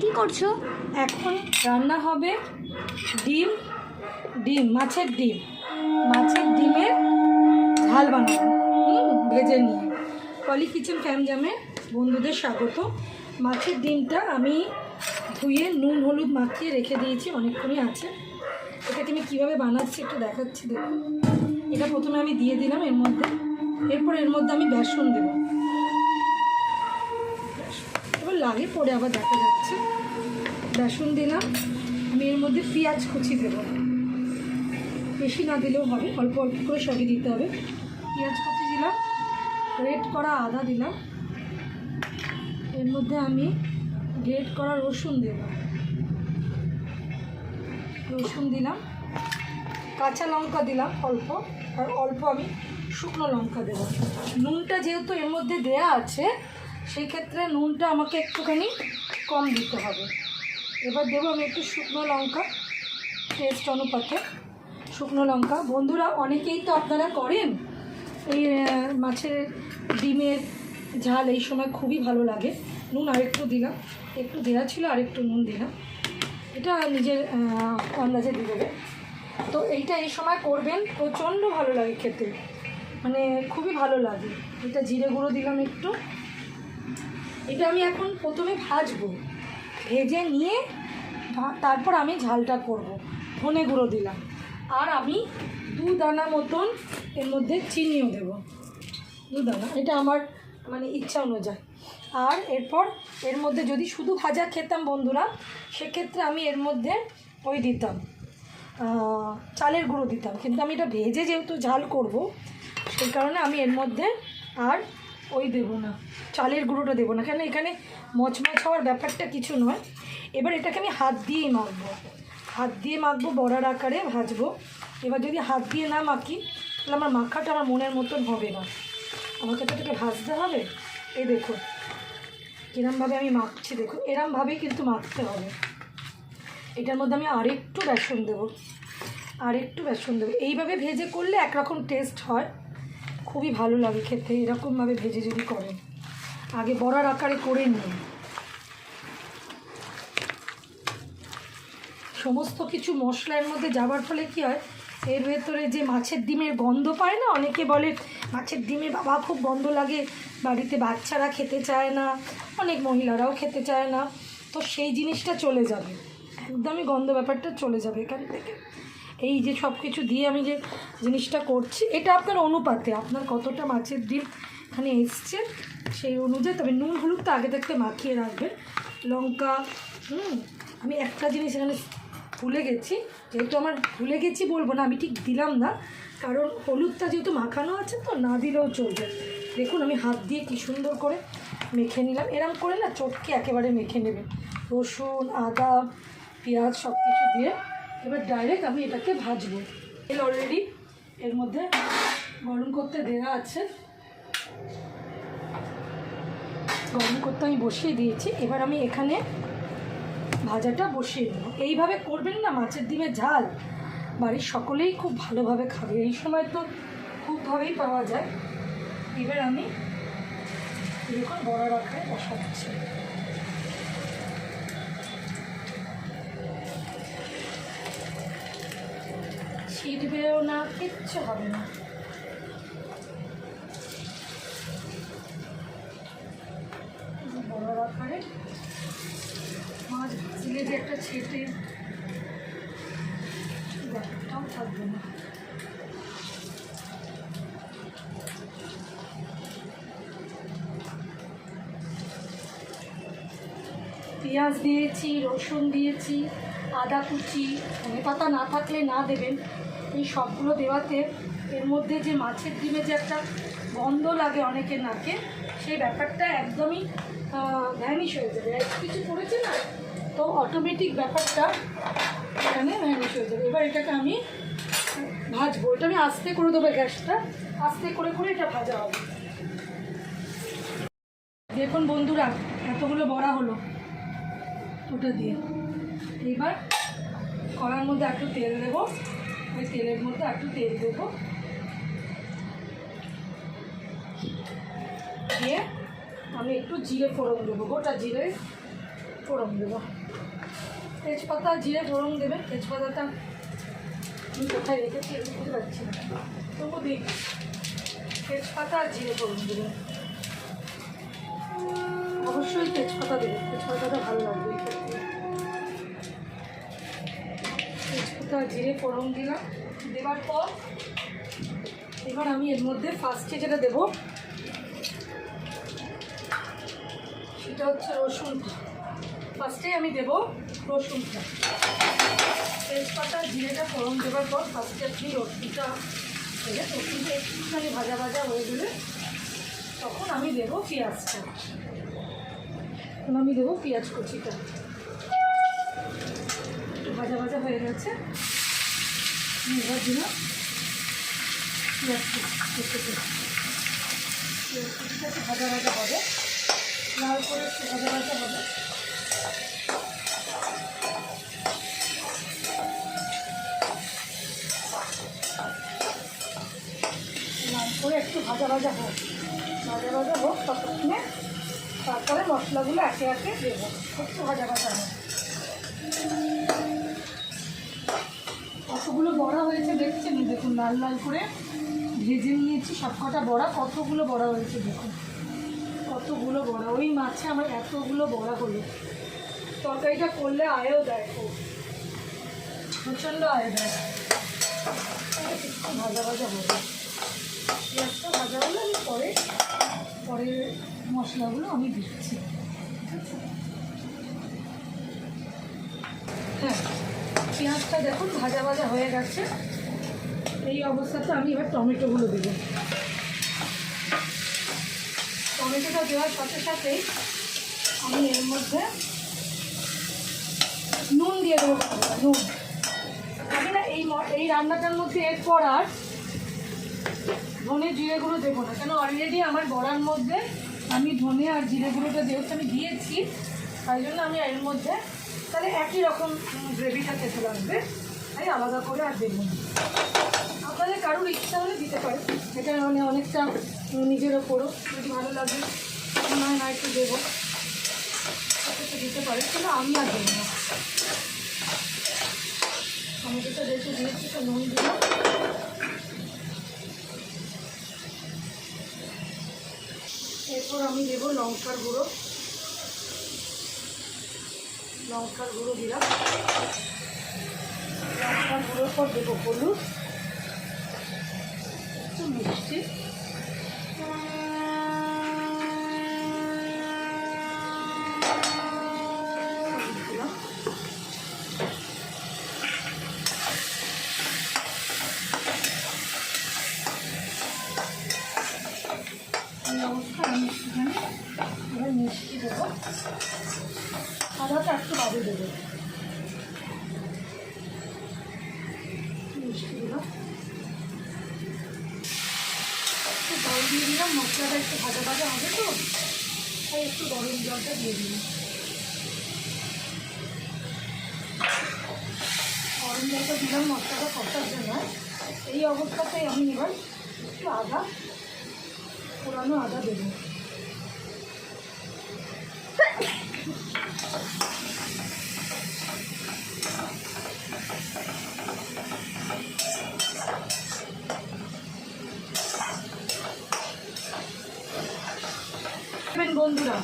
কি করছ? এখন রান্না হবে ডিম ডিম, মাছের ডিম। মাছের ডিমের ঝাল বানাবো, হুম, ভেজে নিয়ে। পলি কিচেন ফ্যামজামে বন্ধুদের স্বাগত। মাছের ডিমটা আমি ধুয়ে নুন, হলুদ মাখিয়ে রেখে দিয়েছি, অনেকক্ষণই আছে। এটাকে আমি কীভাবে বানাচ্ছি একটু দেখাচ্ছি, দেখুন। এটা প্রথমে আমি দিয়ে দিলাম এর মধ্যে। এরপর এর মধ্যে আমি বেসন দেবো। লাগে পরে আবার দেখা যাচ্ছে। বেসন দিলাম। আমি এর মধ্যে পেঁয়াজ কুচি দেবো। বেশি না দিলেও হবে, অল্প অল্প করে সবই দিতে হবে। পেঁয়াজ কুচি দিলাম রেড করা আদা দিলাম। এর মধ্যে আমি গ্রেট করা রসুন দেব। রসুন দিলাম। কাঁচা লঙ্কা দিলাম অল্প, আর অল্প আমি শুকনো লঙ্কা দেব। নুনটা যেহেতু এর মধ্যে দেয়া আছে সেই ক্ষেত্রে নুনটা আমাকে একটুখানি কম দিতে হবে। এবার দেবো আমি একটু শুকনো লঙ্কা টেস্ট অনুপাতে শুকনো লঙ্কা। বন্ধুরা, অনেকেই তো আপনারা করেন? এই মাছের ডিমের ঝাল এই সময় খুবই ভালো লাগে। নুন আরেকটু দিলাম, একটু দেওয়া ছিল, আরেকটু নুন দিলাম। এটা নিজের আন্দাজে দিয়ে দেবে। তো এইটা এই সময় করবেন, প্রচণ্ড ভালো লাগে খেতে। মানে খুবই ভালো লাগে। এটা জিরে গুঁড়ো দিলাম একটু। এটা আমি এখন প্রথমে ভাজবো। ভেজে নিয়ে তারপর আমি ঝালটা করব। ধনে গুঁড়ো দিলাম। আর আমি দু দানা মতন এর মধ্যে চিনিও দেব। দু দানা, এটা আমার মানে ইচ্ছা অনুযায়ী। আর এরপর এর মধ্যে যদি শুধু ভাজা খেতাম বন্ধুরা, সেক্ষেত্রে আমি এর মধ্যে ওই দিতাম চালের গুঁড়ো দিতাম। কিন্তু আমি এটা ভেজে যেহেতু ঝাল করব, সেই কারণে আমি এর মধ্যে আর ওই দেবো না, চালের গুঁড়োটা দেবো না কেন এখানে মচমচ হওয়ার ব্যাপারটা কিছু নয়। এবার এটাকে আমি হাত দিয়েই মাখবো। হাত দিয়ে মাখবো, বড়ার আকারে ভাজবো। এবার যদি হাত দিয়ে না মাখি, তাহলে আমার মাখাটা আমার মনের মতন হবে না। আমাকে তো এটাকে ভাজতে হবে? এই দেখুন কিরমভাবে আমি মাখছি দেখুন এরমভাবেই কিন্তু মাখতে হবে। এটার মধ্যে আমি আরেকটু বেসন দেবো, আরেকটু বেসন দেবো। এইভাবে ভেজে করলে একরকম টেস্ট হয়। খুবই ভালো লাগে খেতে, এরকমভাবে ভেজে যদি করেন আগে বড়ার আকারে করে নিন সমস্ত কিছু মশলার মধ্যে যাবার ফলে কি হয়, এর ভেতরে যে মাছের ডিমের গন্ধ পায় না, অনেকে বলে মাছের ডিমে বাবা খুব গন্ধ লাগে, বাড়িতে বাচ্চারা খেতে চায় না, অনেক মহিলারাও খেতে চায় না, তো সেই জিনিসটা চলে যাবে। একদমই গন্ধ ব্যাপারটা চলে যাবে এখান থেকে। এই যে সব কিছু দিয়ে আমি যে জিনিসটা করছি, এটা আপনার অনুপাতে, আপনার কতটা মাছের ডিম এখানে এসছে সেই অনুযায়ী, তবে নুন, হলুদ তো আগে থাকতে মাখিয়ে রাখবেন। লঙ্কা, হুম, আমি একটা জিনিস এখানে ভুলে গেছি, যেহেতু আমার ভুলে গেছি বলব না, আমি ঠিক দিলাম না, কারণ হলুদটা যেহেতু মাখানো আছে তো, না দিলেও চলবে। দেখুন, আমি হাত দিয়ে কি সুন্দর করে মেখে নিলাম। এরম করে না, চটকে একেবারে মেখে নেবে রসুন, আদা, পেঁয়াজ সব কিছু দিয়ে এবার ডাইরেক্ট আমি এটাকে ভাজবো। তেল অলরেডি এর মধ্যে গরম করতে দেওয়া আছে। গরম করতে আমি বসিয়ে দিয়েছি। এবার আমি এখানে ভাজাটা বসিয়ে দেবো। এইভাবে করবেন না, মাছের ডিমের ঝাল। বাড়ির সকলেই খুব ভালোভাবে খাবে। এই সময় তো খুবভাবেই পাওয়া যায়। এবার আমি এরকম বড় আকারে বসাচ্ছি। ছিটবেও না, কিচ্ছু হবে না। বড় আকারে মাছ ভাজলে যে একটা ছেটে ব্যাপারটাও থাকবে না। পেঁয়াজ দিয়েছি, রসুন দিয়েছি, আদা কুচি ধনে পাতা না থাকলে না দেবেন। এই সবগুলো দেওয়াতে এর মধ্যে যে মাছের ডিমে যে একটা গন্ধ লাগে অনেকের নাকে, সেই ব্যাপারটা একদমই ভ্যানিশ হয়ে যাবে। কিছু করেছে না, তো অটোমেটিক ব্যাপারটা এখানে ভ্যানিশ হয়ে যাবে। এবার এটাকে আমি ভাজবো। এটা আমি আস্তে করে দেবো গ্যাসটা। আস্তে করে করে এটা ভাজা হবে। দেখুন বন্ধুরা, এতগুলো বড়া হলো ওটা দিয়ে। এবার কড়ার মধ্যে একটু তেল দেবো। ওই তেলের মধ্যে, একটু তেল দেবো। দিয়ে আমি একটু জিরে ফোড়ন দেবো, গোটা জিরে ফোড়ন দেবো। তেজপাতা, জিরে ফোড়ন দেবে তেজপাতাটা আমি কোথায় রেখেছি বুঝতে পারছি না। তবু দিই। তেজপাতা আর জিরে ফোড়ন দেবে অবশ্যই তেজপাতা দেবে তেজপাতাটা ভালো লাগবে ক্ষেত্রে। জিরে ফোড়ন দিলাম। দেওয়ার পর এবার আমি এর মধ্যে ফার্স্টে যেটা দেবো, সেটা হচ্ছে রসুনটা। ফার্স্টে আমি দেবো রসুনটা। তেজপাতা, জিরেটা ফোড়ন দেওয়ার পর ফার্স্টে আপনি রসুনটা দেবে। রসুনটা একটুখানি ভাজা ভাজা হয়ে গেলে তখন আমি দেবো পেঁয়াজটা। তখন আমি দেবো পেঁয়াজ কুচিটা। ভাজা ভাজা হয়ে গেছে। এবার দিলাম। পেঁয়াজ একটু ভাজা ভাজা হবে। লাল করে একটু ভাজা ভাজা হবে। লাল একটু ভাজা ভাজা হোক। ভাজা ভাজা হোক, ততক্ষণে তারপরে মশলাগুলো একে একে দেবো। একটু ভাজা ভাজা হোক। কতগুলো বড়া হয়েছে দেখছেন? দেখুন, লাল লাল করে ভেজে নিয়েছি সবকটা বড়া। কতগুলো বড়া হয়েছে দেখুন। কতগুলো বড়া। ওই মাছে আমার এতগুলো বড়া হলো। তরকারিটা করলে আয়ও দেয় প্রচণ্ড আয় দেয়। একটু ভাজা ভাজা হবে। পেঁয়াজটা ভাজা হলে আমি পরে পরে মশলাগুলো আমি দিচ্ছি। ঠিক আছে? হ্যাঁ। পেঁয়াজটা দেখুন, ভাজা ভাজা হয়ে গেছে। এই অবস্থাতে আমি এবার টমেটোগুলো দেবো। টমেটোটা দেওয়ার সাথে সাথেই আমি এর মধ্যে নুন দিয়ে দেবো নুন। আমি না এই এই রান্নাটার মধ্যে এরপর আর ধনে জিরেগুলো দেবো না। কেন অলরেডি আমার বড়ার মধ্যে আমি ধনে আর জিরেগুলোটা যেহেতু আমি দিয়েছি, তাই জন্য আমি এর মধ্যে তাহলে একই রকম গ্রেভিটা খেতে লাগবে। তাই আলাদা করে আর দেবো আপনাদের কারোর ইচ্ছা হলে দিতে পারে এটা মানে অনেকটা নিজের ওপরও। যদি ভালো লাগে হয় না একটু দেবো। দিতে পারে কিন্তু আমি আর দেবো না। দিয়েছি, তো নুন এরপর আমি দেবো লঙ্কার গুঁড়ো। লঙ্কার গুঁড়ো দিলাম লঙ্কার গুঁড়োর পর দেবো হলুদ একটু মিষ্টি দিলাম। এই অবস্থায় আমি একটুখানি এবার মিষ্টি দেবো আদাটা একটু বাদে দেবো। মিষ্টি দিলাম একটু জল দিয়ে দিলাম, মশলাটা একটু ভাজা ভাজা হবে তো, তাই একটু গরম জলটা দিয়ে দিলাম। গরম জলটা দিলাম, মশলাটা কষার জন্য। এই অবস্থাতেই আমি এবার একটু আদা, পুরানো আদা দেবো। বন্ধুরা,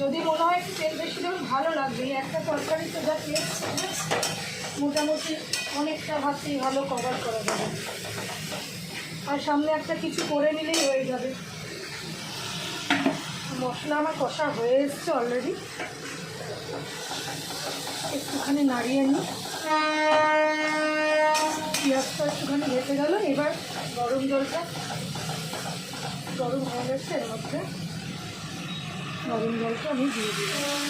যদি মনে হয় একটু তেল বেশি দেবেন, ভালো লাগবে। একটা তরকারি তো যা তেল মোটামুটি অনেকটা ভাতেই ভালো কভার করা যাবে। আর সামনে একটা কিছু করে নিলেই হয়ে যাবে। মশলা আমার কষা হয়ে এসছে অলরেডি একটুখানি নাড়িয়ে নিই পেঁয়াজটা একটুখানি ভেসে গেল। এবার গরম জলটা গরম হয়ে গেছে, এর মধ্যে গরম জলটা আমি দিয়ে দিলাম।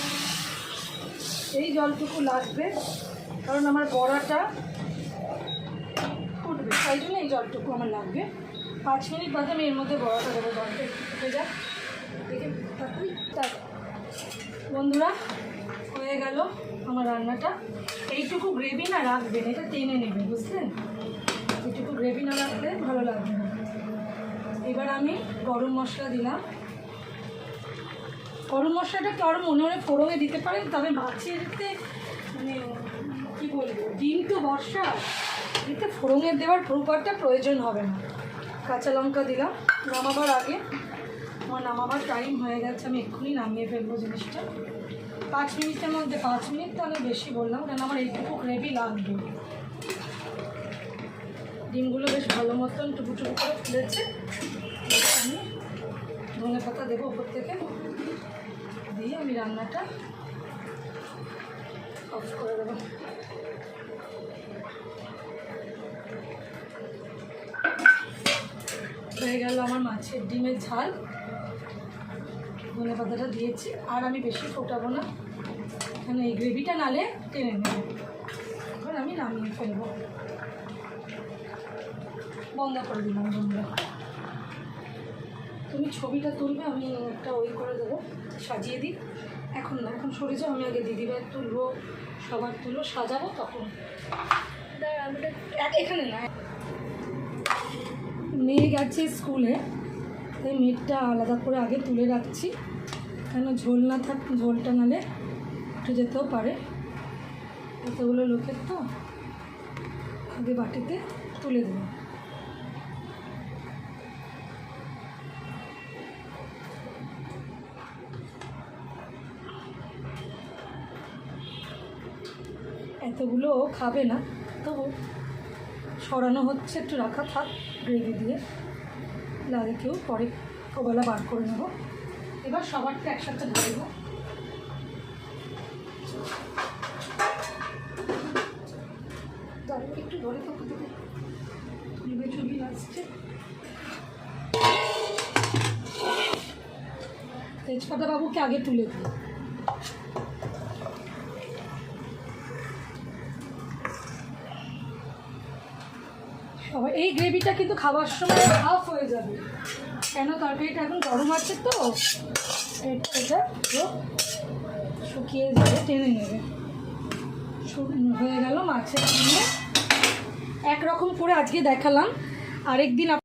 এই জলটুকু লাগবে, কারণ আমার বড়াটা ফুটবে, তাই জন্য এই জলটুকু আমার লাগবে। পাঁচ মিনিট বাদে আমি এর মধ্যে বড়াটা দেবো। জলটা একটু ফুটে যাক। দেখে বন্ধুরা গেল আমার রান্নাটা। এইটুকু গ্রেভি না রাখবেন, এটা টেনে নেবে বুঝলেন এইটুকু গ্রেভি না রাখলে ভালো লাগবে না। এবার আমি গরম মশলা দিলাম। গরম মশলাটা কারও মনে মনে ফোড়নে দিতে পারেন? তবে মাছেরতে মানে কী বলব, ডিম তো বর্ষা। এতে ফোড়নের দেওয়ার প্রকারটা প্রয়োজন হবে না। কাঁচা লঙ্কা দিলাম, নামাবার আগে। আমার নামাবার টাইম হয়ে গেছে, আমি এক্ষুনি নামিয়ে ফেলব জিনিসটা। পাঁচ মিনিটের মধ্যে, পাঁচ মিনিট তো আমি বেশি বললাম কারণ আমার এইটুকু গ্রেভি লাগবে। ডিমগুলো বেশ ভালো মতন টুকু টুকু করে ফুলেছে। আমি ধনে পাতা দেবো ওপর থেকে। দিয়ে আমি রান্নাটা অফ করে দেবো। হয়ে গেল আমার মাছের ডিমের ঝাল। ধনে পাতাটা দিয়েছি, আর আমি বেশি ফোটাবো না। কেন এই গ্রেভিটা নালে টেনে নেবে। এবার আমি নামিয়ে ফেলব। বন্ধ করে দিলাম বন্ধুরা। তুমি ছবিটা তুলবে, আমি একটা ওই করে দেবো, সাজিয়ে দিই। এখন না, এখন সরে যাও, আমি আগে দিদিভাই তুলবো, সবার তুলো সাজাবো, তখন। এখানে না। মেয়ে গেছে স্কুলে, তাই মেয়েটা আলাদা করে আগে তুলে রাখছি। কেন ঝোল না থাক, ঝোলটা নালে উঠে যেতেও পারে। এতগুলো লোকের তো আগে বাটিতে তুলে দেবো। এতগুলো খাবে না তবু সরানো হচ্ছে একটু রাখা থাক গ্রেভি দিয়ে। লাগে কেউ পরে ওবেলা বার করে নেব। এবার সবারটা একসাথে দাঁড়াও, তেজপাতা বাবুকে আগে তুলে দিই এই গ্রেভিটা কিন্তু খাবার সময় হাফ হয়ে যাবে। কেন তরকারিটা এখন গরম আছে তো? এটা এটা শুকিয়ে যাবে টেনে নেবে। হয়ে গেল মাছের এক একরকম করে আজকে দেখালাম। আরেকদিন আপ-